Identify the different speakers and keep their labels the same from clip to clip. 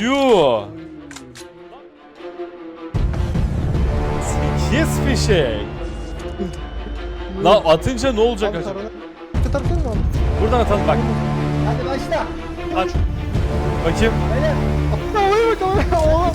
Speaker 1: Yuh. Kiss fişek. La atınca ne olacak
Speaker 2: Abi
Speaker 1: acaba?
Speaker 2: taraftan mı?
Speaker 1: Buradan atalım bak.
Speaker 3: Hadi başla.
Speaker 1: Aç. Bakayım.
Speaker 2: Havaya bak havaya.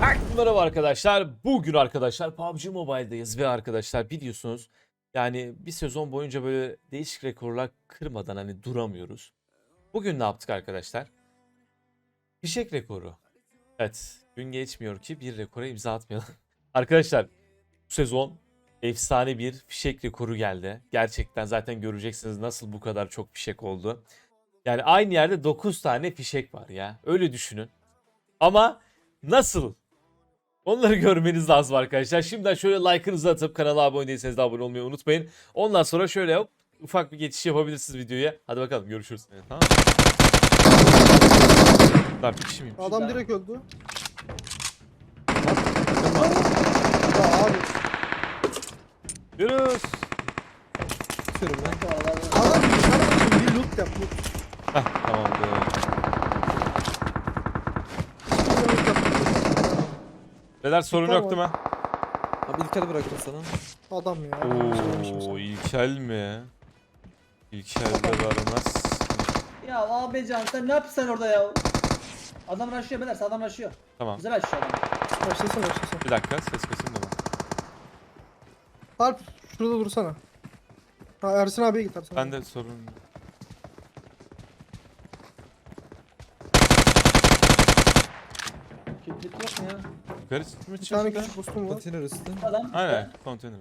Speaker 1: Herkese Merhaba arkadaşlar. Bugün arkadaşlar PUBG Mobile'dayız ve arkadaşlar biliyorsunuz yani bir sezon boyunca böyle değişik rekorlar kırmadan hani duramıyoruz. Bugün ne yaptık arkadaşlar? Fişek rekoru. Evet, gün geçmiyor ki bir rekora imza atmayalım. arkadaşlar bu sezon efsane bir fişek rekoru geldi. Gerçekten zaten göreceksiniz nasıl bu kadar çok fişek oldu. Yani aynı yerde 9 tane fişek var ya. Öyle düşünün. Ama nasıl Onları görmeniz lazım arkadaşlar. Şimdiden şöyle like'ınızı atıp kanala abone değilseniz de abone olmayı unutmayın. Ondan sonra şöyle hop, ufak bir geçiş yapabilirsiniz videoya. Hadi bakalım görüşürüz. Evet, tamam. Lan bir kişi miyim?
Speaker 2: Adam direkt öldü. Ya abi.
Speaker 1: Görüşürüz.
Speaker 2: Adam bir loot yap loot.
Speaker 1: Heh, tamamdır.
Speaker 2: Bir loot yap.
Speaker 1: Beyler sorun yok değil mi?
Speaker 4: Abi İlker bıraktım sana.
Speaker 2: Adam ya.
Speaker 1: Oo, İlkel mi? İlkel de varmaz.
Speaker 3: Ya abi can sen ne yapıyorsun orada ya? Adam rushlıyor beyler sağdan rushlıyor.
Speaker 1: Tamam.
Speaker 3: Güzel rushlıyor adam.
Speaker 2: Başlasın başlasın.
Speaker 1: Bir dakika ses kasayım da ben.
Speaker 2: Alp şurada dursana. Ha Ersin abiye git Ersin
Speaker 1: Ben de sorun
Speaker 3: Kibrit yok mu ya?
Speaker 1: Yukarı mı
Speaker 2: Bir tane
Speaker 1: çıktı?
Speaker 2: küçük boostum var.
Speaker 4: Konteyner üstü.
Speaker 3: Adam
Speaker 1: Aynen konteyner.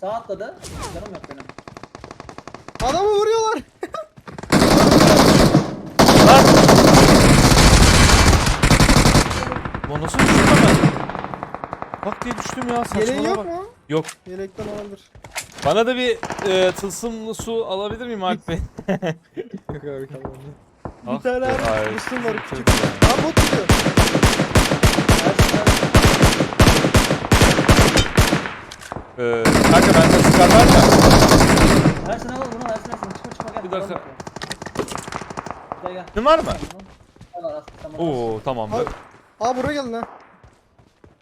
Speaker 3: sağ atladı. Canım yok benim.
Speaker 2: Adamı vuruyorlar.
Speaker 1: Lan nasıl düştüm ben? Bak diye düştüm ya saçmalama
Speaker 2: Yeleğin yok
Speaker 1: bak.
Speaker 2: mu?
Speaker 1: Yok.
Speaker 2: Yelekten olabilir.
Speaker 1: Bana da bir e, tılsımlı su alabilir miyim Alp Bey?
Speaker 4: Yok abi kalmadı.
Speaker 1: Ah
Speaker 2: Bir tane abi boostum var küçük. Ha bot tutuyor.
Speaker 1: Ee, kanka bende sıkar var da.
Speaker 3: Ersin al bunu Ersin Ersin çıkma çıkma gel.
Speaker 1: Bir dakika.
Speaker 3: Gel gel.
Speaker 1: Var mı?
Speaker 3: Al. Tamam.
Speaker 1: Oo tamamdır.
Speaker 2: Abi- Aa buraya gelin ha.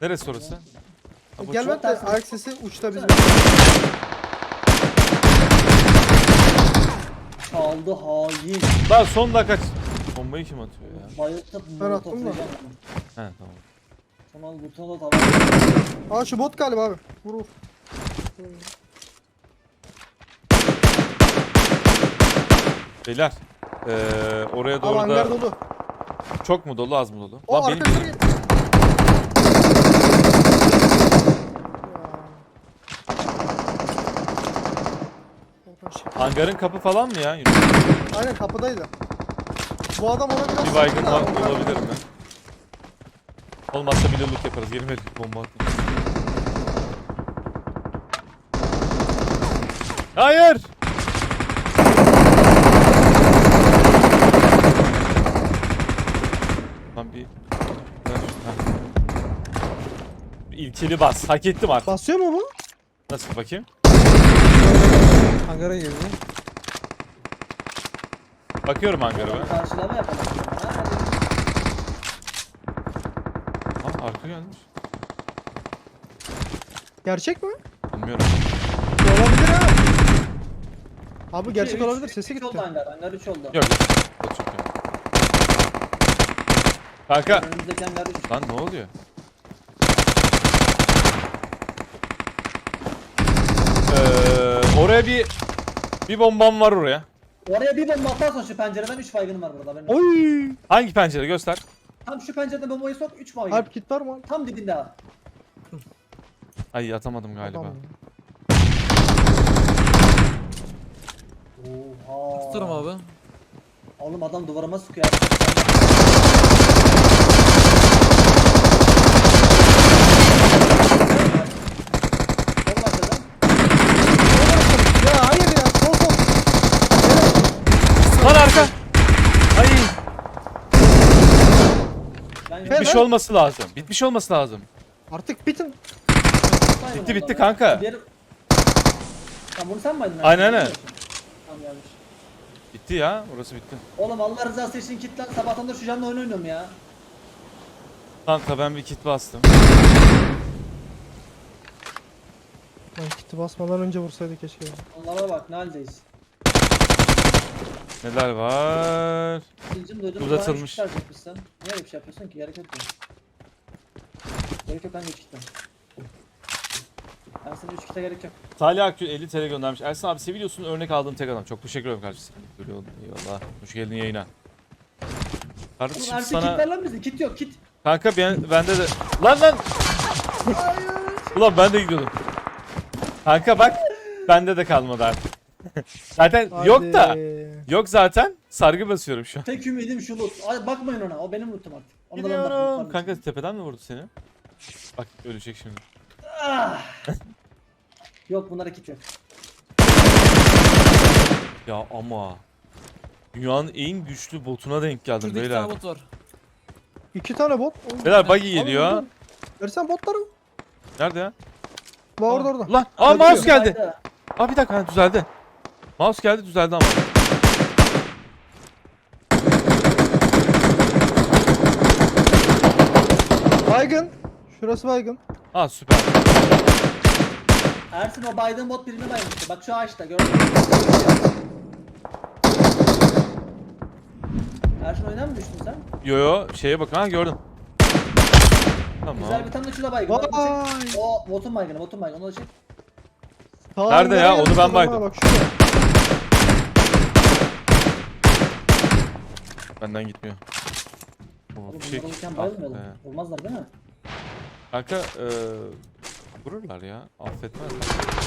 Speaker 1: Neresi orası? Ha, bu
Speaker 2: Gel
Speaker 1: çok-
Speaker 2: bak da ayak sesi uçta bizim.
Speaker 3: Çaldı hain.
Speaker 1: Lan son dakika. Bombayı kim atıyor ya?
Speaker 3: Bayıltıp
Speaker 2: Ben
Speaker 3: bunu
Speaker 2: attım da.
Speaker 1: He tamam.
Speaker 3: Son al butona da tamam.
Speaker 2: Aa şu bot galiba abi. Vur vur.
Speaker 1: Beyler. Ee, oraya
Speaker 2: Abi
Speaker 1: doğru
Speaker 2: hangar
Speaker 1: da
Speaker 2: dolu.
Speaker 1: çok mu dolu az mı dolu?
Speaker 2: O
Speaker 1: Lan benim
Speaker 2: arkadaşlar gel. Ya.
Speaker 1: hangarın kapı falan mı ya?
Speaker 2: Aynen kapıdaydı. Bu adam ona biraz
Speaker 1: Bir baygın
Speaker 2: sıktı da
Speaker 1: var,
Speaker 2: onlar-
Speaker 1: olabilir mi? Olmazsa bir loot yaparız. Gelin verin bomba atın. Hayır! Lan bir... Bir İlkeli bas. Hak ettim artık.
Speaker 2: Basıyor mu bu?
Speaker 1: Nasıl bakayım?
Speaker 4: Hangara girdi.
Speaker 1: Bakıyorum hangara ben.
Speaker 3: Karşılama yapalım.
Speaker 1: Arka gelmiş.
Speaker 2: Gerçek mi?
Speaker 1: Bilmiyorum.
Speaker 2: Olabilir ha. Abi gerçek
Speaker 3: Üç-
Speaker 2: olabilir
Speaker 3: üç-
Speaker 2: sesi
Speaker 3: üç
Speaker 2: gitti.
Speaker 3: oldu hangar. Hangar 3 oldu.
Speaker 1: Yok. Yok çok yok. Kanka.
Speaker 3: Önümüzdeki hangar 3.
Speaker 1: Lan ne oluyor? Ee, oraya bir bir bombam var oraya.
Speaker 3: Oraya bir bomba atarsan şu pencereden 3 baygınım var burada. olsun.
Speaker 2: Oy!
Speaker 1: Hangi pencere göster.
Speaker 3: Tam şu pencereden bombayı sok 3 baygın.
Speaker 2: Alp kit var mı?
Speaker 3: Tam dibinde ha.
Speaker 1: Ay atamadım galiba.
Speaker 2: Adam.
Speaker 3: Oha.
Speaker 4: Tutarım abi.
Speaker 3: Oğlum adam duvarıma sıkıyor.
Speaker 1: Lan arka. Ay
Speaker 3: Ben
Speaker 1: bitmiş
Speaker 2: Ferhat.
Speaker 1: olması lazım. Bitmiş olması lazım.
Speaker 2: Artık bitin.
Speaker 1: Bitti, bitti kanka.
Speaker 3: Diğer... Tamam bunu sen mi aydın?
Speaker 1: Aynen, aynen.
Speaker 3: Tamam gelmiş.
Speaker 1: Bitti ya. Orası bitti.
Speaker 3: Oğlum Allah rızası için kit lan. Sabahtan da şu canlı oyun oynuyorum ya.
Speaker 1: Kanka ben bir kit bastım.
Speaker 2: Lan kiti basmadan önce vursaydı keşke. ya.
Speaker 3: Onlara bak ne haldeyiz.
Speaker 1: Neler var?
Speaker 3: İlcim duydum.
Speaker 1: Uzatılmış.
Speaker 3: Kit. Niye öyle bir şey yapıyorsun ki? Gerek yok. Gerek yok hangi 3 kitten. Ben senin 3 kite gerek yok.
Speaker 1: Salih Akgül 50 TL göndermiş. Ersin abi seviyorsun örnek aldığım tek adam. Çok teşekkür ederim kardeşim. Görüyorum. Eyvallah. Hoş geldin yayına.
Speaker 3: Oğlum
Speaker 1: Kardeşim
Speaker 3: Ersin kit
Speaker 1: sana...
Speaker 3: ver lan bize. Kit yok kit.
Speaker 1: Kanka ben, bende de... Lan lan!
Speaker 3: Hayır.
Speaker 1: Ulan ben de gidiyordum. Kanka bak. Bende de kalmadı artık. zaten yok da.
Speaker 2: Hadi.
Speaker 1: Yok zaten. Sargı basıyorum şu an.
Speaker 3: Tek ümidim şu loot. Ay bakmayın ona. O benim lootum artık. Onu da ben
Speaker 1: Gidiyorum. Kanka tepeden mi vurdu seni? Bak ölecek şimdi.
Speaker 3: Ah. Yok bunlara kit yok.
Speaker 1: Ya ama. Dünyanın en güçlü botuna denk geldim
Speaker 4: Şurada iki
Speaker 1: beyler.
Speaker 4: tane bot var.
Speaker 2: İki tane bot.
Speaker 1: Beyler buggy geliyor.
Speaker 2: Versen botları.
Speaker 1: Nerede ya?
Speaker 2: Var orada orada.
Speaker 1: Lan aa mouse geldi. Aa bir dakika ha, düzeldi. Mouse geldi düzeldi ama.
Speaker 2: Baygın. Şurası baygın.
Speaker 1: Aa süper.
Speaker 3: Ersin o Biden bot birini baymıştı. Bak şu ağaçta gördün mü? Ersin oyuna mı düştün sen?
Speaker 1: Yo yo şeye bakın ha gördüm. Tamam.
Speaker 3: Güzel bir tane de şurada baygın.
Speaker 2: Vay.
Speaker 3: çek. O botun baygını, botun baygını. Onu da çek.
Speaker 2: Sağ
Speaker 1: Nerede ya? Onu ben baydım.
Speaker 2: Bak şurada.
Speaker 1: Benden gitmiyor.
Speaker 3: Oğlum
Speaker 1: şey.
Speaker 3: bunlar olurken
Speaker 1: Ah be.
Speaker 3: Olmazlar değil mi?
Speaker 1: Kanka eee vururlar ya. Affetmezler.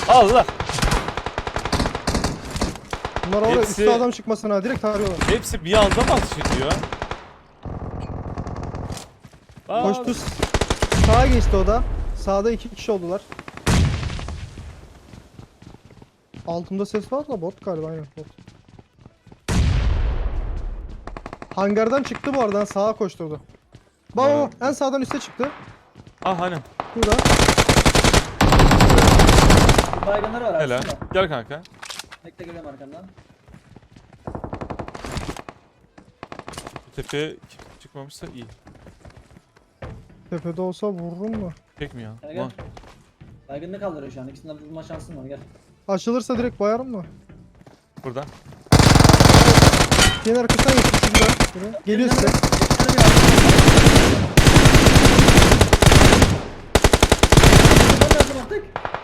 Speaker 1: Allah!
Speaker 2: Bunlar oraya
Speaker 1: Hepsi-
Speaker 2: üstte adam çıkmasın ha. Direkt tarıyorlar.
Speaker 1: Hepsi bir anda mı atış ediyor? Aa,
Speaker 2: Koştu. Sağa geçti o da. Sağda iki kişi oldular. Altımda ses var da bot galiba aynen bot. Hangardan çıktı bu aradan sağa koşturdu. Bak
Speaker 1: Evet.
Speaker 2: bak en sağdan üste çıktı.
Speaker 1: Ah hani.
Speaker 2: Burada.
Speaker 3: Baygınları var
Speaker 1: Hele.
Speaker 3: Ersin de.
Speaker 1: Gel kanka.
Speaker 3: Bekle geliyorum arkandan.
Speaker 1: Bu tepeye çıkmamışsa iyi.
Speaker 2: Tepede olsa vururum mu?
Speaker 1: Çekmiyor.
Speaker 3: Gel gel.
Speaker 1: Lan.
Speaker 3: Baygınını kaldırıyor şu an. İkisinden vurma şansın var gel.
Speaker 2: Açılırsa direkt bayarım mı?
Speaker 1: Buradan.
Speaker 2: Yine arkasından geçti şurada. Şuraya. Geliyor size.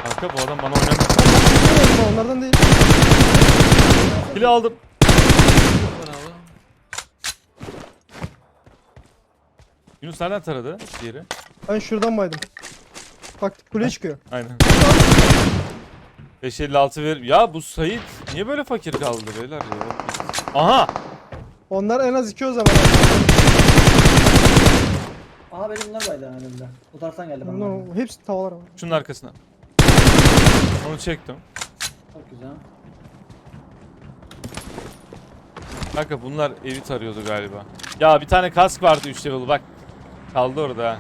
Speaker 1: Kanka bu adam bana oynamıyor.
Speaker 2: Bilmiyorum, Onlardan değil.
Speaker 1: Kili aldım. Yunus nereden taradı diğeri?
Speaker 2: Ben şuradan baydım. Bak kule çıkıyor.
Speaker 1: Aynen. 556 ver. Ya bu Sait niye böyle fakir kaldı beyler ya? Aha!
Speaker 2: Onlar en az iki o zaman.
Speaker 3: Aha benim bunlar baydı önümde. Bu taraftan geldi bana.
Speaker 2: Onlar, hepsi tavalar ama.
Speaker 1: Şunun arkasına. Onu çektim.
Speaker 3: Çok güzel.
Speaker 1: Kanka bunlar evi tarıyordu galiba. Ya bir tane kask vardı 3 level bak. Kaldı orada ha.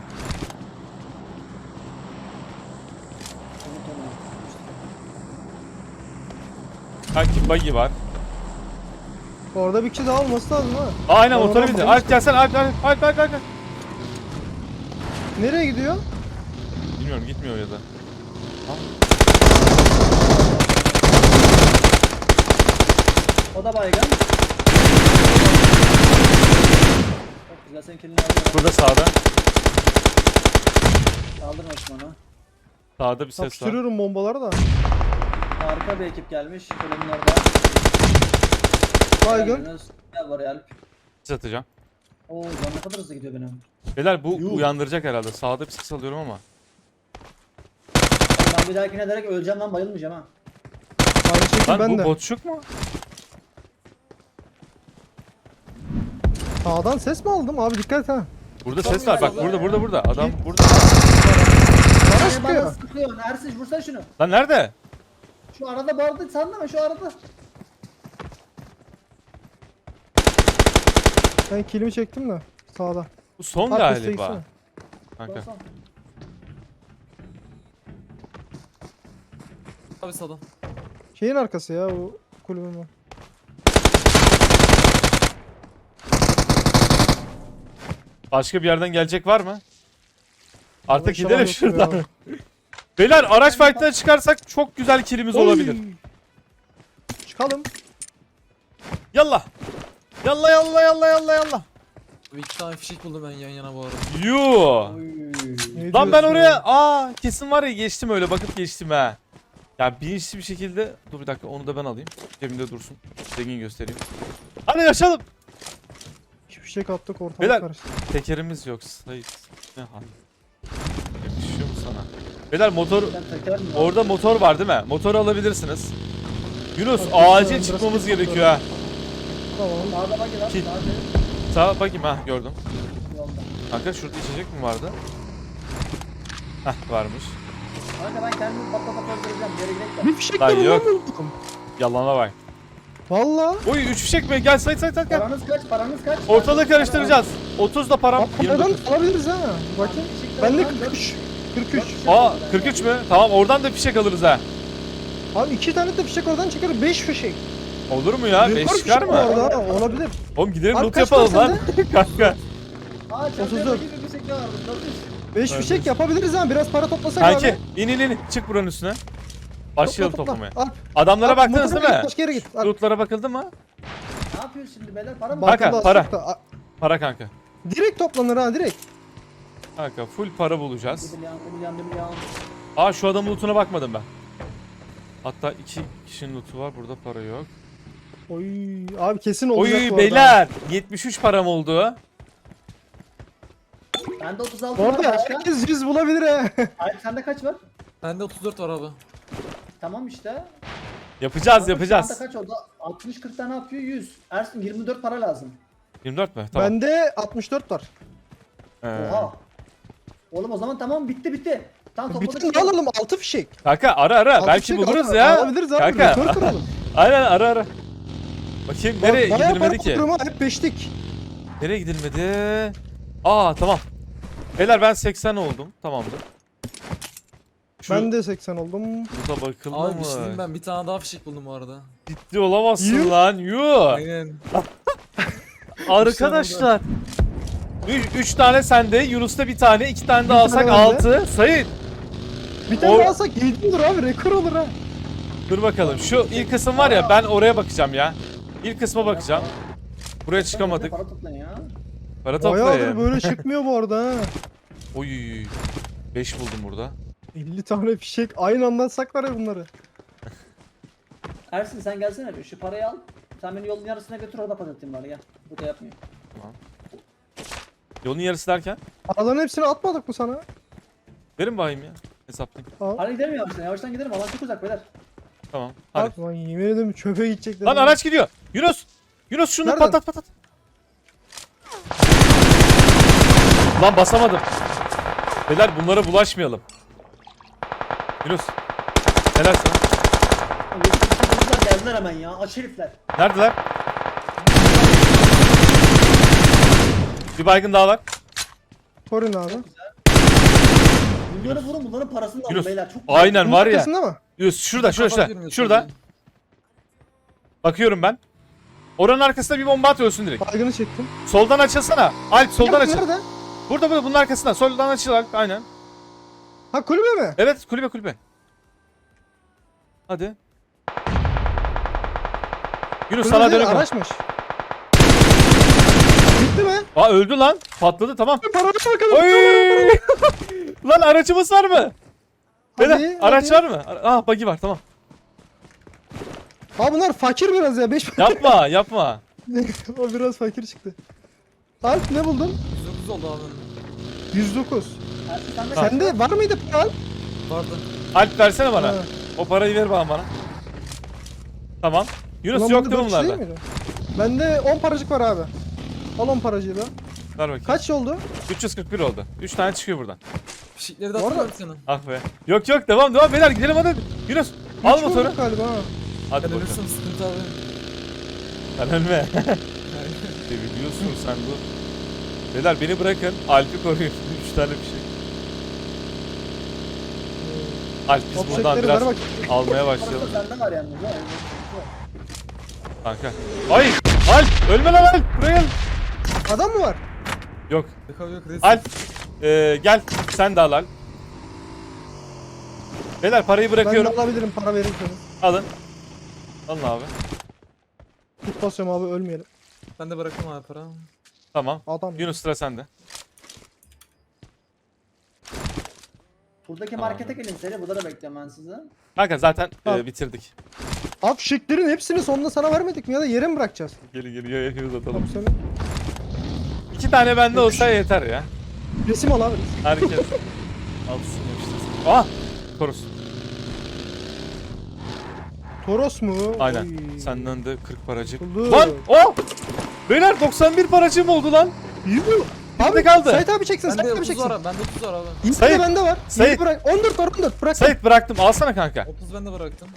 Speaker 1: Kanki buggy var.
Speaker 2: Orada bir kişi daha olması lazım ha.
Speaker 1: Aynen
Speaker 2: Ben
Speaker 1: motora
Speaker 2: oradan
Speaker 1: bindi.
Speaker 2: bakmıştım.
Speaker 1: Alp gelsene Alp Alp Alp Alp Alp.
Speaker 2: Nereye gidiyor?
Speaker 1: Bilmiyorum gitmiyor ya da.
Speaker 3: O da baygın. Çok güzel senin kilini alıyorum.
Speaker 1: Burada sağda.
Speaker 3: Kaldırma Osman'ı.
Speaker 1: Sağda bir ses var.
Speaker 2: Yapıştırıyorum bombaları da.
Speaker 3: Harika bir ekip gelmiş. Kulenin orada.
Speaker 2: Baygın.
Speaker 3: Geldiniz. Gel buraya Alp.
Speaker 1: Ses atacağım.
Speaker 3: Oo can ne kadar hızlı gidiyor benim.
Speaker 1: Beyler bu
Speaker 3: Yuh.
Speaker 1: uyandıracak herhalde. Sağda bir ses alıyorum ama.
Speaker 3: Ben bir dahakine direkt öleceğim lan bayılmayacağım ha.
Speaker 2: Aynı şekilde
Speaker 1: Lan
Speaker 2: ben
Speaker 1: bu
Speaker 2: de.
Speaker 1: botçuk mu?
Speaker 2: Sağdan ses mi aldım abi dikkat et ha.
Speaker 1: Burada ses var. Bak burada
Speaker 3: ya.
Speaker 1: burada burada. Adam burada.
Speaker 2: Bana
Speaker 3: Bana
Speaker 2: sıkıyor.
Speaker 3: sıkıyor. Ersin vursana şunu.
Speaker 1: Lan nerede?
Speaker 3: Şu arada bu arada sanma ama şu arada.
Speaker 2: Ben kilimi çektim de sağda.
Speaker 1: Bu son
Speaker 2: Herkes
Speaker 1: galiba.
Speaker 2: çeksene.
Speaker 1: Kanka.
Speaker 4: Abi sağdan.
Speaker 2: Şeyin arkası ya o kulübün o.
Speaker 1: Başka bir yerden gelecek var mı? Artık gidelim
Speaker 2: yoktur
Speaker 1: şuradan. Beyler araç fight'ına çıkarsak çok güzel kilimiz
Speaker 2: Oy!
Speaker 1: olabilir.
Speaker 2: Çıkalım.
Speaker 1: Yallah. Yallah yallah yallah yallah yallah.
Speaker 4: Bir iki tane fişek buldum ben yan yana bu arada.
Speaker 1: Yoo.
Speaker 2: Ne
Speaker 1: Lan ben
Speaker 2: diyorsun
Speaker 1: oraya
Speaker 2: ya?
Speaker 1: aa kesin var ya geçtim öyle bakıp geçtim ha. Ya bilinçli bir şekilde dur bir dakika onu da ben alayım. Cebimde dursun. Zengin göstereyim. Hadi yaşalım.
Speaker 2: Hiçbir şey kattık ortalık
Speaker 1: Beyler.
Speaker 2: karıştı.
Speaker 1: Tekerimiz yok. Sayıs. Ne hal? Yakışıyor mu sana? Beyler motor
Speaker 3: Sen teker mi?
Speaker 1: orada motor var değil mi? Motoru alabilirsiniz. Yunus
Speaker 2: Hadi
Speaker 1: acil çıkmamız
Speaker 2: biraz
Speaker 1: gerekiyor ha.
Speaker 2: Tamam.
Speaker 3: Sağda bak lan.
Speaker 1: Ki- Sağa bakayım ha gördüm.
Speaker 3: yolda.
Speaker 1: Kanka şurada içecek mi vardı? Heh varmış.
Speaker 3: Kanka ben kendimi patla patla öldüreceğim. Geri gidelim.
Speaker 2: Bir fişek
Speaker 1: Lan
Speaker 2: de
Speaker 1: yok.
Speaker 2: buldum.
Speaker 1: Yalana bak.
Speaker 2: Valla.
Speaker 1: Oy 3 fişek mi? Gel say say say gel.
Speaker 3: Paranız kaç? Paranız kaç?
Speaker 1: Ortalığı karıştıracağız. 30 da param.
Speaker 2: Bak buradan
Speaker 1: 29.
Speaker 2: alabiliriz ha. Bakayım. Ben de 43. 43.
Speaker 1: Aa 43 mü? Tamam oradan da fişek alırız ha.
Speaker 2: Abi iki tane de fişek oradan çıkar. 5 fişek.
Speaker 1: Olur mu ya? 5
Speaker 2: Rekor
Speaker 1: çıkar mı?
Speaker 2: arada ha, Olabilir.
Speaker 1: Oğlum gidelim
Speaker 2: Abi
Speaker 1: loot
Speaker 2: kaç
Speaker 1: yapalım lan. Kanka.
Speaker 3: Aa çantaya
Speaker 2: 34.
Speaker 3: bakayım bir şey var.
Speaker 2: 5
Speaker 1: Evet.
Speaker 2: fişek yapabiliriz ha. Biraz para toplasak
Speaker 1: Kanki
Speaker 2: abi.
Speaker 1: in in in. Çık buranın üstüne. Başlayalım
Speaker 2: topla.
Speaker 1: toplamaya.
Speaker 2: Al.
Speaker 1: Adamlara
Speaker 2: Al,
Speaker 1: baktınız
Speaker 2: motora
Speaker 1: değil
Speaker 2: git,
Speaker 1: mi?
Speaker 2: Başka yere git. Al.
Speaker 1: Lootlara bakıldı mı?
Speaker 3: Ne yapıyorsun şimdi beyler? Para mı?
Speaker 1: Bak- Kanka,
Speaker 2: Bakın,
Speaker 1: para.
Speaker 2: a-
Speaker 1: Para kanka.
Speaker 2: Direkt toplanır ha direkt.
Speaker 1: Kanka full para bulacağız.
Speaker 3: Bir milyon, bir milyon, bir milyon.
Speaker 1: Aa şu adamın lootuna bakmadım ben. Hatta iki kişinin lootu var. Burada para yok.
Speaker 2: Oy abi kesin olacak bu
Speaker 1: Oy
Speaker 2: arada.
Speaker 1: beyler. 73 param oldu.
Speaker 3: Bende 36
Speaker 2: Bu
Speaker 3: var
Speaker 2: arada
Speaker 3: başka.
Speaker 2: herkes 100 bulabilir ha.
Speaker 3: Hayır sende kaç var?
Speaker 4: Bende 34 var abi.
Speaker 3: Tamam işte.
Speaker 1: Yapacağız
Speaker 3: Kanka,
Speaker 1: yapacağız.
Speaker 3: Kaç oldu? 60-40 tane yapıyor 100. Ersin 24 para lazım.
Speaker 1: 24 mü? Tamam.
Speaker 2: Bende 64 var.
Speaker 1: Ee,
Speaker 3: Oha. Oğlum o zaman tamam bitti bitti. Tamam topladık.
Speaker 2: Bütün ne alalım 6 fişek.
Speaker 1: Kanka ara ara.
Speaker 2: Altı
Speaker 1: Belki
Speaker 2: fişek
Speaker 1: buluruz
Speaker 2: al-
Speaker 1: ya.
Speaker 2: Alabiliriz abi.
Speaker 1: Kanka.
Speaker 2: Rekor.
Speaker 1: Aynen ara ara. Bakayım nereye
Speaker 2: Bak, bayağı
Speaker 1: gidilmedi
Speaker 2: para
Speaker 1: ki?
Speaker 2: topluyorum ha, Hep beşlik.
Speaker 1: Nereye gidilmedi? Aa tamam. Beyler ben 80 oldum. Tamamdır. Şu
Speaker 2: Ben de 80 oldum.
Speaker 1: Burada bakıldı
Speaker 4: Abi
Speaker 1: mı?
Speaker 4: bir şey diyeyim ben bir tane daha fişek buldum bu arada.
Speaker 1: Ciddi olamazsın
Speaker 2: Yuh.
Speaker 1: lan. Yuh.
Speaker 4: Aynen.
Speaker 1: Arkadaşlar. 3 tane sende, Yunus'ta bir tane, 2 tane daha
Speaker 2: Bir
Speaker 1: alsak
Speaker 2: tane bende.
Speaker 1: 6. Sayın.
Speaker 2: Bir tane
Speaker 1: O-
Speaker 2: daha alsak 7 olur abi. Rekor olur ha.
Speaker 1: Dur bakalım. Şu ilk kısım var ya ben oraya bakacağım ya. İlk kısma bakacağım. Buraya çıkamadık.
Speaker 3: Para toplayın ya.
Speaker 1: Para topla
Speaker 2: Bayağıdır
Speaker 1: ya.
Speaker 2: böyle çıkmıyor bu arada ha.
Speaker 1: Oy. 5 buldum burada.
Speaker 2: 50 tane fişek aynı anda atsak var ya bunları.
Speaker 3: Ersin sen gelsene bir şu parayı al. Sen beni yolun yarısına götür orada patlatayım bari gel. Bu da yapmıyor.
Speaker 1: Yolun yarısı derken.
Speaker 2: Paraların hepsini atmadık mı sana?
Speaker 1: Verin bakayım ya. Hesaplayayım.
Speaker 2: Al.
Speaker 3: Hadi gidelim yavaştan yavaştan gidelim alan çok uzak beyler.
Speaker 1: Tamam. Hadi.
Speaker 2: Lan yemin ederim çöpe gidecekler.
Speaker 1: Lan araç gidiyor. Yunus. Yunus şunu
Speaker 2: Nereden?
Speaker 1: patlat patlat. Lan basamadım. Beyler bunlara bulaşmayalım. Yunus. Helal sana.
Speaker 3: Çocuklar geldiler hemen ya aç herifler.
Speaker 1: Neredeler? Bir baygın daha var.
Speaker 2: Korun abi.
Speaker 3: Bunları vurun bunların parasını da alın
Speaker 1: Yunus.
Speaker 3: beyler. Çok
Speaker 1: Aynen var ya.
Speaker 2: arkasında mı?
Speaker 1: Yunus şurada şurada şurada. Şurada. Bakıyorum ben. Oranın arkasına bir bomba atıyorsun direkt.
Speaker 2: Baygını çektim.
Speaker 1: Soldan açılsana. Alp soldan
Speaker 2: Nerede,
Speaker 1: açıl.
Speaker 2: Nerede?
Speaker 1: Burada burada bunun arkasından. Soldan açıl Alp. Aynen.
Speaker 2: Ha kulübe mi?
Speaker 1: Evet kulübe kulübe. Hadi. Yunus
Speaker 2: Kulübe
Speaker 1: sana
Speaker 2: değil,
Speaker 1: dönük.
Speaker 2: Araçmış. Bitti mi?
Speaker 1: Aa öldü lan. Patladı tamam.
Speaker 2: Parana bakalım.
Speaker 1: Oy! lan aracımız var mı? Beyler
Speaker 2: Hadi,
Speaker 1: araç
Speaker 2: hadi.
Speaker 1: var mı? Ara- Aa bagi var tamam.
Speaker 2: Abi bunlar fakir biraz ya. 5
Speaker 1: Yapma yapma.
Speaker 2: O biraz fakir çıktı. Alp ne buldun?
Speaker 4: 109 oldu abi.
Speaker 2: 109.
Speaker 3: Ersin sen de
Speaker 1: Ha.
Speaker 2: Sende var mıydı para Alp?
Speaker 4: Vardı.
Speaker 1: Alp versene bana.
Speaker 2: Ha.
Speaker 1: O parayı ver bana bana. Tamam. Yunus
Speaker 2: Ulan
Speaker 1: yok
Speaker 2: bende
Speaker 1: değil mi
Speaker 2: dört kişi
Speaker 1: bunlarda?
Speaker 2: miydi? Bende 10 paracık var abi. Al 10 paracığı da.
Speaker 1: Ver bakayım.
Speaker 2: Kaç oldu?
Speaker 1: 341 oldu. 3 tane çıkıyor buradan.
Speaker 4: Fişekleri de
Speaker 2: Bu arada-
Speaker 4: abi sana.
Speaker 1: Ah be. Yok yok devam devam beyler gidelim hadi. Yunus al
Speaker 2: Üç
Speaker 1: motoru.
Speaker 2: bulduk galiba ha.
Speaker 1: Hadi
Speaker 4: Ben
Speaker 1: bakalım.
Speaker 4: ölürsem sıkıntı abi.
Speaker 1: Sen ölme. Biliyorsun sen bu. Beyler beni bırakın. Alp'i koruyun. 3 tane bir şey. Alp biz buradan biraz
Speaker 2: bak.
Speaker 1: almaya başlayalım
Speaker 3: sende var yalnız ha.
Speaker 1: kanka. Ay Alp ölme lan Alp buraya gel.
Speaker 2: Adam mı var?
Speaker 1: Yok.
Speaker 4: Yok abi yok. Reis.
Speaker 1: Alp ee, gel sen de al Alp. Beyler parayı
Speaker 2: Ben de
Speaker 1: bırakıyorum.
Speaker 2: alabilirim para verirseniz.
Speaker 1: Alın. Alın abi.
Speaker 2: Tut basıyorum abi ölmeyelim.
Speaker 4: Ben de bıraktım abi para.
Speaker 1: Tamam.
Speaker 2: Adam.
Speaker 1: Yunus sıra sende.
Speaker 3: Buradaki
Speaker 1: Tamam.
Speaker 3: markete gelin seri. Burada da bekliyorum ben sizi.
Speaker 1: Kanka zaten
Speaker 2: Tamam.
Speaker 1: ee, bitirdik.
Speaker 2: Abi fişeklerin hepsini sonunda sana vermedik mi ya da yere mi bırakacağız?
Speaker 1: Gelin gelin ya, hepimiz atalım.
Speaker 2: Tamam söyle.
Speaker 1: İki tane bende olsa yeter ya.
Speaker 2: Resim al abi.
Speaker 1: Herkes alsın yapıştırsın. Aa! Korus.
Speaker 2: Toros mu?
Speaker 1: Aynen.
Speaker 2: Oy.
Speaker 1: Senden de 40 paracık.
Speaker 2: Bulduk.
Speaker 1: Lan! Oh! Beyler 91 paracığım oldu lan.
Speaker 2: Yuh!
Speaker 1: Abi kaldı.
Speaker 2: Sait abi çeksin.
Speaker 4: Bende
Speaker 2: Sait abi
Speaker 4: 30
Speaker 2: çeksin.
Speaker 4: var abi. Bende 30 var abi.
Speaker 2: Yine
Speaker 1: Sait.
Speaker 2: de bende var.
Speaker 1: Sait.
Speaker 2: Bırak. 14 var 14 bırak.
Speaker 1: Sait bıraktım. Alsana kanka.
Speaker 4: 30 ben de bıraktım.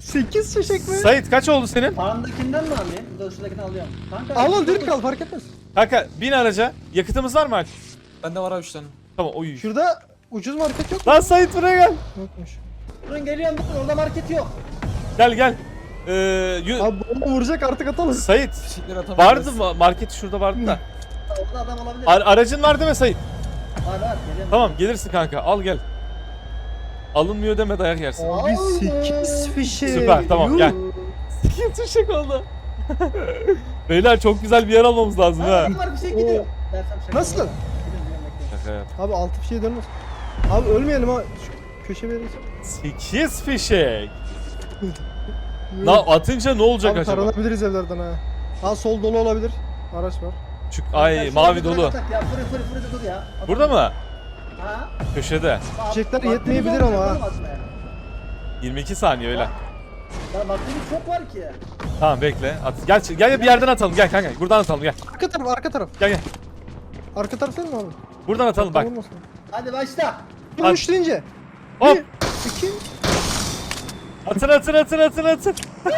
Speaker 2: 8 fişek mi?
Speaker 1: Sait kaç oldu senin?
Speaker 3: Parandakinden mi alayım? Dur şuradakini alıyorum. Kanka.
Speaker 2: Al al direkt al fark etmez.
Speaker 1: Kanka bin araca. Yakıtımız var mı Alp?
Speaker 4: Bende var abi 3 tane.
Speaker 1: Tamam oy.
Speaker 2: Şurada ucuz market yok mu?
Speaker 1: Lan Sait buraya gel.
Speaker 2: Yokmuş.
Speaker 3: Durun geliyorum durun orada market yok.
Speaker 1: Gel gel. Ee, yu-
Speaker 2: Abi bomba vuracak artık atalım.
Speaker 1: Sait.
Speaker 4: Fişekleri atamam.
Speaker 1: Vardı mı? Market şurada vardı da.
Speaker 3: Orada adam olabilir.
Speaker 1: Ar- aracın var değil mi Sait?
Speaker 3: Var var geliyorum.
Speaker 1: Tamam gelirsin kanka. Al gel. Alınmıyor deme dayak yersin.
Speaker 2: Abi 8 fişek.
Speaker 1: Süper, tamam, gel. Tüşek oldu. Beyler çok güzel bir yer almamız lazım
Speaker 3: Ha, bir şey gidiyor. Dersem şaka
Speaker 2: Nasıl?
Speaker 1: Şaka yap.
Speaker 2: Abi 6 fişeğe dönmez. Abi ölmeyelim ha. Şu köşe verirsen.
Speaker 1: 8 fişek. Na atınca ne olacak
Speaker 2: Abi
Speaker 1: acaba?
Speaker 2: taranabiliriz evlerden ha. Ha sol dolu olabilir. Araç var.
Speaker 1: Çık
Speaker 3: Ya
Speaker 1: ay
Speaker 3: şurada
Speaker 1: mavi
Speaker 3: bir
Speaker 1: dolu.
Speaker 3: bırak Ya fırı fırı fırı dur ya. Adam-
Speaker 1: Burada mı?
Speaker 3: Ha?
Speaker 1: Köşede.
Speaker 3: Vaktimiz
Speaker 2: yetmeyebilir
Speaker 3: olmayacak
Speaker 2: ama ha.
Speaker 3: oğlum atmaya.
Speaker 1: 22 saniye öyle.
Speaker 3: Ya vaktimiz çok var ki.
Speaker 1: Tamam bekle. At. Gel gel bir yerden atalım. Gel kanka. Buradan atalım gel.
Speaker 2: Arka taraf arka taraf.
Speaker 1: Gel gel.
Speaker 2: Arka taraf değil mi abi?
Speaker 1: Buradan atalım bak.
Speaker 2: Olmasın.
Speaker 3: Hadi başla.
Speaker 1: At.
Speaker 2: Üç deyince.
Speaker 1: Hop.
Speaker 2: 2
Speaker 1: Atın atın atın atın atın.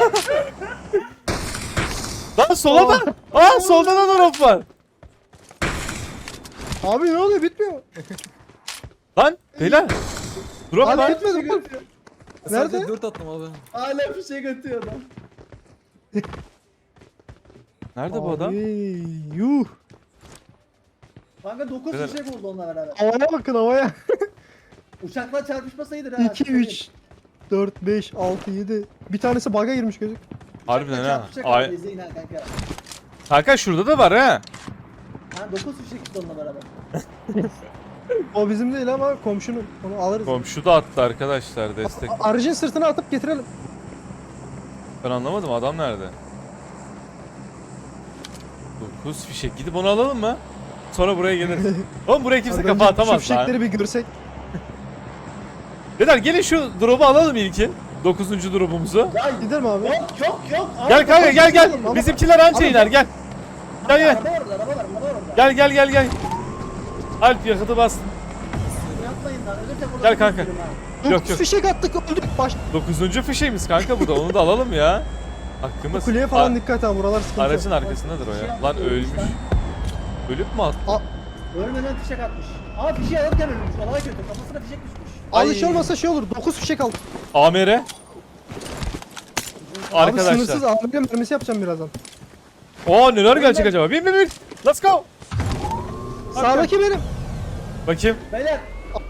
Speaker 1: Lan sola da. Aa solda da drop var.
Speaker 2: Abi ne oluyor bitmiyor?
Speaker 1: Lan beyler. Drop
Speaker 2: Abi
Speaker 1: var.
Speaker 2: bitmedi?
Speaker 4: Sadece
Speaker 2: Nerede?
Speaker 4: 4 attım abi.
Speaker 3: Hala bir şey götürüyor adam.
Speaker 1: Nerede bu adam?
Speaker 2: Yuh.
Speaker 3: Kanka 9
Speaker 1: Beyler-
Speaker 3: fişek oldu onunla beraber.
Speaker 2: Havaya bakın havaya.
Speaker 3: Uçakla çarpışmasaydı ha.
Speaker 2: 2 3 4 5 6 7. Bir tanesi bug'a girmiş gözük.
Speaker 1: Harbiden ha. Ay.
Speaker 3: abi izleyin ha kanka.
Speaker 1: Kanka şurada da var ha.
Speaker 3: Ha 9 fişek gitti onunla beraber.
Speaker 2: O bizim değil ama komşunun. Onu alırız.
Speaker 1: Komşu da attı arkadaşlar destek.
Speaker 2: A- Aracın sırtına atıp getirelim.
Speaker 1: Ben anlamadım adam nerede? 9 fişek. Gidip onu alalım mı? Sonra buraya geliriz. Oğlum buraya kimse kafa
Speaker 2: önce Şu
Speaker 1: atamaz
Speaker 2: fişekleri
Speaker 1: lan.
Speaker 2: bir görsek.
Speaker 1: Beyler gelin şu drop'u alalım ilkin. 9. drop'umuzu.
Speaker 3: Ya
Speaker 2: Gidelim abi.
Speaker 3: yok yok yok. Abi,
Speaker 1: Gel kanka gel gel. Bizimkiler anca
Speaker 2: Abi-
Speaker 1: iner gel. Gel gel.
Speaker 3: Araba orada araba var araba orada.
Speaker 1: Gel gel gel gel. Alp yakıtı bastın.
Speaker 3: Yapmayın lan ölürsek.
Speaker 1: Gel kanka.
Speaker 3: ha.
Speaker 1: Yok, yok.
Speaker 2: fişek attık öldük. Baş...
Speaker 1: 9. fişeğimiz kanka bu da onu da alalım ya. Hakkımız.
Speaker 2: Kuleye falan
Speaker 1: A-
Speaker 2: dikkat ha buralar sıkıntı.
Speaker 1: Aracın arkasındadır o ya. Lan ölmüş. Ölüp mü attı?
Speaker 3: Ölmeden fişek atmış. Ama fişeği alırken ölmüş. Olay kötü. Kafasına fişek düşmüş.
Speaker 2: Al hiç
Speaker 1: Ay.
Speaker 2: olmasa şey olur. 9 fişek aldık.
Speaker 1: AMR.
Speaker 2: Abi
Speaker 1: Arkadaşlar.
Speaker 2: sınırsız AMR mermisi yapacağım birazdan.
Speaker 1: Oo neler gelecek acaba? Bin bin bin. Let's go.
Speaker 2: Sağdaki benim.
Speaker 1: Bakayım.
Speaker 3: Beyler.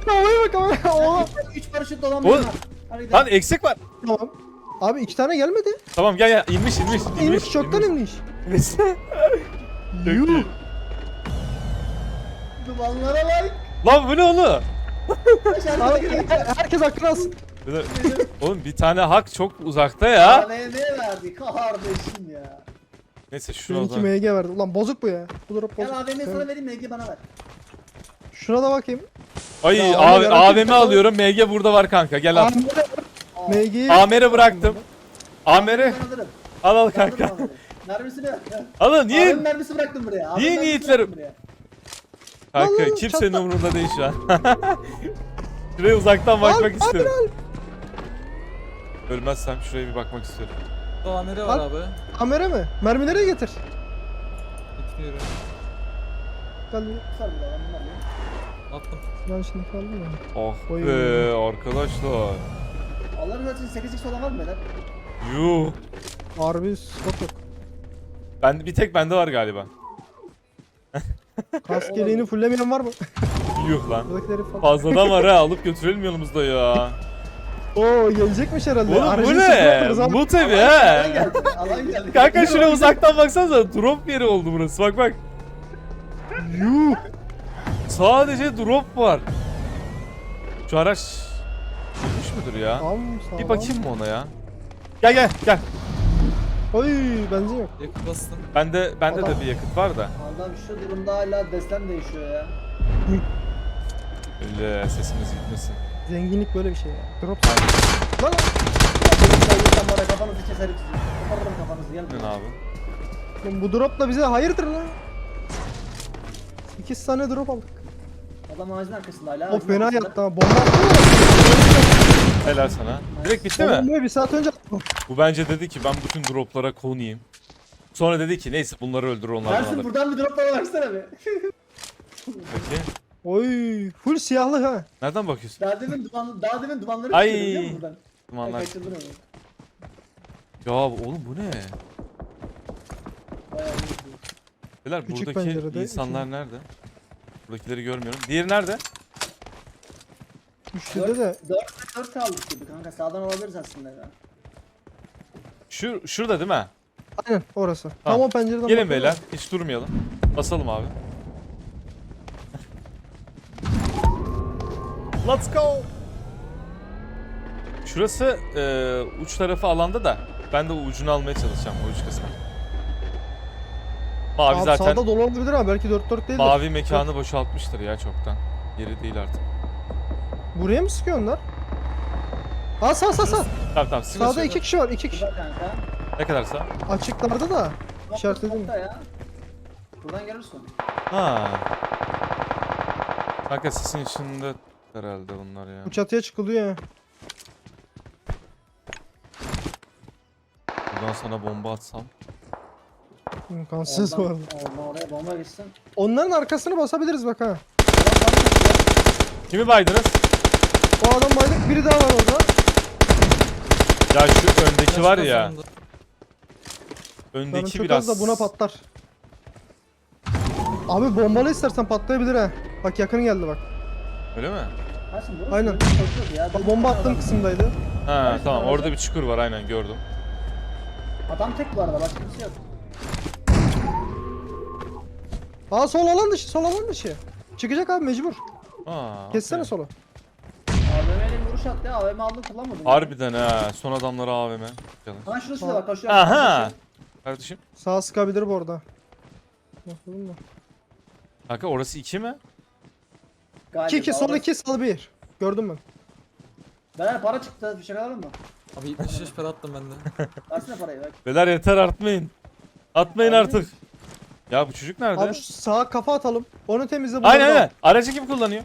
Speaker 2: Havaya bak havaya. Oha.
Speaker 3: 3 paraşüt dolanmış
Speaker 1: Oğlum,
Speaker 3: var. Hadi gidelim.
Speaker 1: Lan eksik var.
Speaker 2: Tamam. Abi iki tane gelmedi.
Speaker 1: Tamam gel gel inmiş inmiş inmiş.
Speaker 2: Çoktan inmiş. Yuh.
Speaker 3: Dumanlara bak.
Speaker 1: Lan bu ne oğlum?
Speaker 2: Abi, herkes aklını alsın.
Speaker 1: Oğlum bir tane hak çok uzakta ya.
Speaker 3: AVM verdi kardeşim ya.
Speaker 1: Neyse şunu o
Speaker 2: Benimki
Speaker 1: zaman.
Speaker 2: MG verdi. Ulan bozuk bu ya. Bu drop bozuk.
Speaker 3: Gel AVM'yi sana vereyim MG bana ver.
Speaker 2: Şuna da bakayım.
Speaker 1: Ay
Speaker 2: Ya,
Speaker 1: AVM
Speaker 2: kafalı-
Speaker 1: alıyorum. MG burada var kanka. Gel al.
Speaker 3: Aa,
Speaker 2: MG'yi
Speaker 1: AMR'i bıraktım. AMR'i
Speaker 3: Ben alırım.
Speaker 1: al al
Speaker 3: Kanka. Mermisini.
Speaker 1: Alın
Speaker 3: Niye?
Speaker 1: niye?
Speaker 3: mermisi bıraktım buraya. AVM
Speaker 1: Niye
Speaker 3: mermisi
Speaker 1: niyetlerim?
Speaker 3: bıraktım buraya.
Speaker 1: Kanka kimsenin
Speaker 2: çatla.
Speaker 1: umurunda değil şu an. Şuraya uzaktan bakmak
Speaker 2: al,
Speaker 1: istiyorum. Ölmezsem şuraya bir bakmak istiyorum.
Speaker 4: Dolanları var
Speaker 2: Al.
Speaker 4: abi.
Speaker 2: Kamera mı? Mermi nereye getir?
Speaker 4: Gitmiyorum.
Speaker 2: Gel bir.
Speaker 3: Sar bir daha, ben bunu alayım.
Speaker 4: Attım.
Speaker 2: Ben şimdi kaldım ya.
Speaker 1: Oh
Speaker 2: Oy.
Speaker 1: be arkadaşlar.
Speaker 3: Allah'ın zaten 8x olan var mı beyler?
Speaker 1: Yuh.
Speaker 2: Harbi scope yok.
Speaker 1: Ben bir tek bende var galiba.
Speaker 2: Kask geleğini fulllemeyen var mı?
Speaker 1: Yuh lan.
Speaker 2: Buradakileri falan.
Speaker 1: Fazladan var ha alıp götürelim yanımızda ya.
Speaker 2: Oo gelecekmiş herhalde.
Speaker 1: Oğlum bu
Speaker 2: Aracın
Speaker 1: ne?
Speaker 2: sırtına.
Speaker 1: Bu tabi
Speaker 3: Alan
Speaker 1: ha.
Speaker 3: geldi. Alan geldi.
Speaker 1: Kanka şuraya uzaktan baksanıza drop yeri oldu burası bak bak.
Speaker 2: Yuh.
Speaker 1: Sadece drop var. Şu araç gitmiş müdür ya?
Speaker 2: Tamam sağ
Speaker 1: Bir bakayım mı ona ya? Gel gel gel.
Speaker 2: Oy benzin yok.
Speaker 4: Yakıt bastın.
Speaker 1: Bende bende de
Speaker 2: Adam-
Speaker 1: bir yakıt var da.
Speaker 3: Adam şu durumda hala destem değişiyor ya.
Speaker 1: Öyle sesimiz gitmesin.
Speaker 2: Zenginlik böyle bir şey ya. Drop. Lan lan.
Speaker 3: Sayırsam bana kafanızı keserim sizi. Koparırım kafanızı gel.
Speaker 1: Ne abi?
Speaker 2: Oğlum Bu drop da bize hayırdır lan. 8 tane drop aldık.
Speaker 3: Adam ağacın arkasında hala.
Speaker 2: O
Speaker 3: ağacın
Speaker 2: fena
Speaker 3: arkasında.
Speaker 2: yattı ha. Bomba attı mı?
Speaker 1: Helal sana. Direkt bitti mi?
Speaker 2: bombayı bir saat önce attı.
Speaker 1: Bu bence dedi ki ben bütün droplara konayım. Sonra dedi ki neyse bunları öldür onlardan
Speaker 3: Ersin
Speaker 1: alır.
Speaker 3: buradan bir droplara baksana bir.
Speaker 1: Peki.
Speaker 2: Oy full siyahlı ha.
Speaker 1: Nereden bakıyorsun?
Speaker 3: Daha demin duman, daha demin dumanları
Speaker 1: Ay.
Speaker 3: çıkıyordu buradan?
Speaker 1: Dumanlar.
Speaker 3: Onu.
Speaker 1: Ya oğlum bu ne?
Speaker 3: Bayağı iyi.
Speaker 1: Beyler
Speaker 2: Küçük
Speaker 1: buradaki
Speaker 2: pencerede,
Speaker 1: insanlar nerede? Buradakileri görmüyorum. Diğeri nerede?
Speaker 2: Üçlüde de
Speaker 3: 4 4 kaldık gibi kanka sağdan olabiliriz aslında ya.
Speaker 1: Şu şurada değil mi?
Speaker 2: aynen orası.
Speaker 1: Tamam.
Speaker 2: Tam o pencereden
Speaker 1: Gelin
Speaker 2: bakıyorum.
Speaker 1: beyler. Hiç durmayalım. Basalım abi. Let's go. Şurası e, uç tarafı alanda da ben de ucunu almaya çalışacağım o uç kısmı. Mavi
Speaker 2: Abi
Speaker 1: zaten
Speaker 2: sağda dolu olabilir ama belki 4 4 değildir.
Speaker 1: mavi mekanı boşaltmıştır ya çoktan. Yeri değil artık.
Speaker 2: Buraya mı sıkıyor onlar? Aa sağ sağ sağ.
Speaker 1: Tamam tamam. Sinir
Speaker 2: Sağda
Speaker 1: söyle.
Speaker 2: iki kişi var iki kişi.
Speaker 3: Burada kanka.
Speaker 1: Ne kadar sağ?
Speaker 2: Açıklarda da. İşaretledim.
Speaker 3: nokta ya. Buradan görürsün.
Speaker 1: Ha. Kanka sesin içinde herhalde bunlar ya.
Speaker 2: Bu çatıya çıkılıyor ya.
Speaker 1: Buradan sana bomba atsam.
Speaker 2: İmkansız bu
Speaker 3: Oradan,
Speaker 2: arada.
Speaker 3: oradan oraya bomba gitsin.
Speaker 2: Onların arkasını basabiliriz bak ha.
Speaker 1: Kimi baydınız?
Speaker 2: O adam baydık biri daha var orada.
Speaker 1: Ya şu öndeki var ya.
Speaker 2: Canım
Speaker 1: Öndeki
Speaker 2: çok
Speaker 1: biraz
Speaker 2: az da buna patlar. Abi bombalı istersen patlayabilir ha. Bak yakın geldi bak.
Speaker 1: Öyle mi?
Speaker 3: Burası
Speaker 2: Aynen.
Speaker 3: koşuyordu ya.
Speaker 2: Bomba attığım kısımdaydı.
Speaker 1: Ha tamam orada bir çukur var aynen gördüm.
Speaker 3: Adam tek bu arada başka kimse yok.
Speaker 2: Aa sol alan dışı sol alan dışı. Çıkacak abi mecbur.
Speaker 1: Aa,
Speaker 2: Kessene
Speaker 1: okey.
Speaker 2: solu.
Speaker 3: Bir vuruş attı ya. AVM aldım kullanmadım. ya.
Speaker 1: Harbiden ha son adamlara AVM. Canım.
Speaker 3: Ha şurası da bak koşuyor.
Speaker 1: Aha. Kardeşim.
Speaker 2: Sağ sıkabilir bu arada. Bakalım mı?
Speaker 1: Kanka orası 2 mi?
Speaker 3: 2
Speaker 2: 2 2 sol 2 sağ 1. Gördüm ben.
Speaker 3: Beyler para çıktı. Bir şey alalım mı?
Speaker 4: Abi 75 para attım ben de.
Speaker 3: Versene parayı bak.
Speaker 1: Beyler yeter artmayın. Atmayın
Speaker 3: Abi.
Speaker 1: artık. Ya bu çocuk nerede?
Speaker 2: Abi şu sağa kafa atalım. Onu temizle. bunu
Speaker 1: Aynen
Speaker 2: da
Speaker 1: aynen. Aracı kim kullanıyor?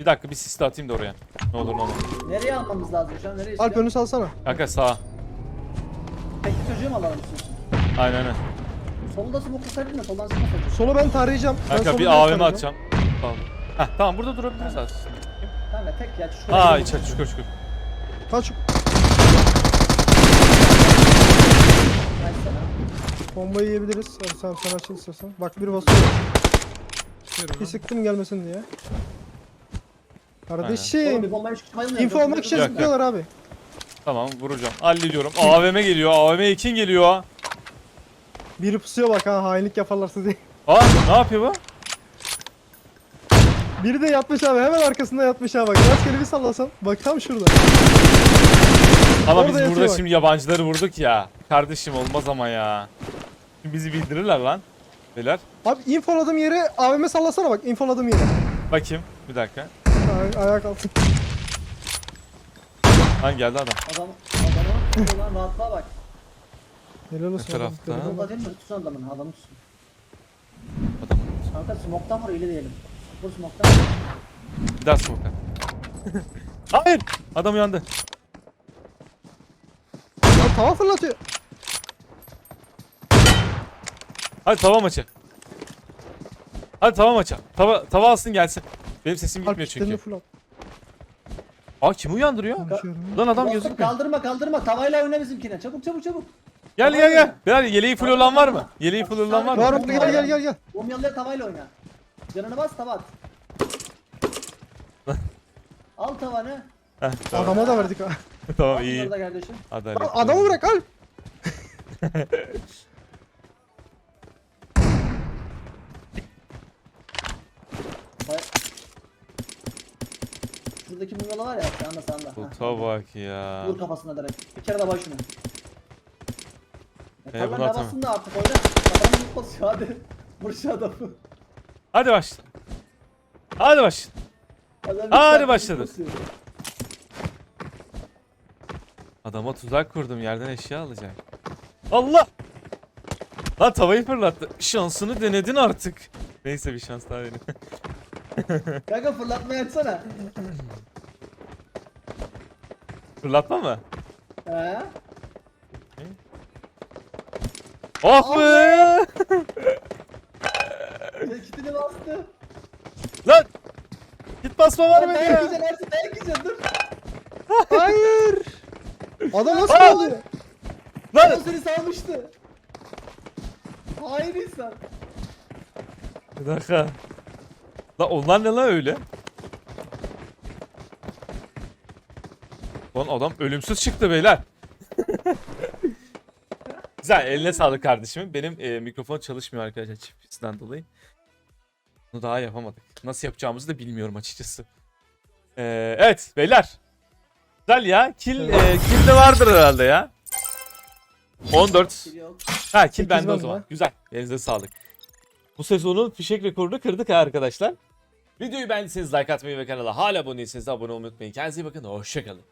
Speaker 1: Bir dakika bir sis de atayım da oraya. Ne olur ne olur.
Speaker 3: Nereye almamız lazım şu an? Nereye?
Speaker 2: Alp önü salsana.
Speaker 1: Kanka sağa.
Speaker 3: Tek bir çocuğu mu alalım istiyorsun?
Speaker 1: Aynen aynen.
Speaker 3: Solda smoke tutsaydın da soldan sıkma çocuğu.
Speaker 2: Solu ben tarayacağım. Ben
Speaker 1: Kanka
Speaker 2: solu
Speaker 1: bir
Speaker 2: direkt
Speaker 1: AVM
Speaker 2: tarayacağım.
Speaker 1: atacağım. Tamam. Heh, tamam burada durabiliriz aslında.
Speaker 3: Kanka tek ya.
Speaker 1: Aa
Speaker 3: gidelim.
Speaker 1: içeri çukur çukur.
Speaker 2: Kaç
Speaker 3: Versene.
Speaker 2: Bombayı yiyebiliriz. Hadi sen sen açıl istiyorsan. Bak bir basıyor. Bir sıktım gelmesin diye.
Speaker 3: Oğlum
Speaker 2: Kardeşim.
Speaker 3: bombayı.
Speaker 2: Info almak için
Speaker 1: Yok,
Speaker 2: abi.
Speaker 1: Tamam vuracağım. Hallediyorum. AVM geliyor. AVM Ekin geliyor.
Speaker 2: Biri pusuyor bak ha hainlik yaparlarsa diye.
Speaker 1: Aa ne yapıyor bu?
Speaker 2: Biri de yatmış abi hemen arkasında yatmış ha bak. Rastgele bir sallasan. Bak tam şurada.
Speaker 1: Ama
Speaker 2: Orada
Speaker 1: biz
Speaker 2: yatıyor
Speaker 1: burada
Speaker 2: bak.
Speaker 1: şimdi yabancıları vurduk ya. Kardeşim olmaz ama ya. Bizi bildirirler lan. Beyler.
Speaker 2: Abi infoladığım yere AVM sallasana bak infoladığım yere.
Speaker 1: Bakayım. Bir dakika.
Speaker 2: Ay ayağa kalksın.
Speaker 1: Lan geldi adam.
Speaker 3: Adam, adamı lan rahatlığa bak.
Speaker 2: Helal olsun.
Speaker 1: Ne tarafta?
Speaker 3: Bomba değil mi? Tutsun adamın. Adamı tutsun.
Speaker 1: Adam.
Speaker 3: Kanka smoke'tan vur ili diyelim. Vur smoke'tan.
Speaker 1: Bir daha smoke at. Hayır. Adam uyandı.
Speaker 2: Lan tava fırlatıyor.
Speaker 1: Hadi tava maçı. Hadi tava maçı. Tava, tava alsın gelsin. Benim sesim gitmiyor çünkü.
Speaker 2: full at.
Speaker 1: Aa kim uyandırıyor? Lan adam gözükmüyor.
Speaker 3: Kaldırma kaldırma. Tavayla oyna bizimkine. Çabuk çabuk çabuk.
Speaker 1: Gel gel gel. Beyler yeleği full olan var mı? Yeleği full olan var mı?
Speaker 2: Var gel gel gel gel.
Speaker 3: Bomyalıya tavayla oyna. Canını bas tava at. Al tavanı.
Speaker 1: Heh, tamam.
Speaker 2: Adama da verdik ha.
Speaker 1: tamam iyi.
Speaker 2: Adamı bırak al.
Speaker 3: Vay. Şuradaki bungalı var ya sağında sağında.
Speaker 1: Kuta bak ya.
Speaker 3: Vur kafasına direkt. Bir kere de.
Speaker 1: E, bunu
Speaker 3: ne
Speaker 1: atamam.
Speaker 3: bassın da artık oyna. Kafamı yük basıyor hadi. Vur şu adamı.
Speaker 1: Hadi başla. Hadi başla.
Speaker 3: Adam
Speaker 1: Hadi
Speaker 3: yük
Speaker 1: başladı.
Speaker 3: basıyor.
Speaker 1: Adama tuzak kurdum yerden eşya alacak. Allah! Lan tavayı fırlattı. Şansını denedin artık. Neyse bir şans daha denedim.
Speaker 3: Kanka fırlatmayı açsana.
Speaker 1: Fırlatma mı?
Speaker 3: He?
Speaker 1: Oh be!
Speaker 3: Ya kitini bastı.
Speaker 1: Lan! Git basma var mı
Speaker 3: dayak
Speaker 1: ya?
Speaker 3: yiyeceksin Ersin dayak yiyeceksin dur.
Speaker 2: Hayır. Adam nasıl
Speaker 1: Aa!
Speaker 2: oluyor?
Speaker 3: O
Speaker 1: Lan!
Speaker 3: seni salmıştı. Hain insan.
Speaker 1: Bir dakika. Lan onlar ne lan öyle? Lan adam ölümsüz çıktı beyler. Güzel eline sağlık kardeşimin. Benim e, mikrofon çalışmıyor arkadaşlar çiftçisinden dolayı. Bunu daha yapamadık. Nasıl yapacağımızı da bilmiyorum açıkçası. Ee, evet beyler. Güzel ya. Kill, e, kill de vardır herhalde ya. 14.
Speaker 3: Yok.
Speaker 1: Ha kill bende o zaman. Güzel. Elinize sağlık. Bu sezonun fişek rekorunu kırdık ha arkadaşlar. Videoyu beğendiyseniz like atmayı ve kanala hala abone değilseniz de abone olmayı unutmayın. Kendinize iyi bakın. Hoşçakalın.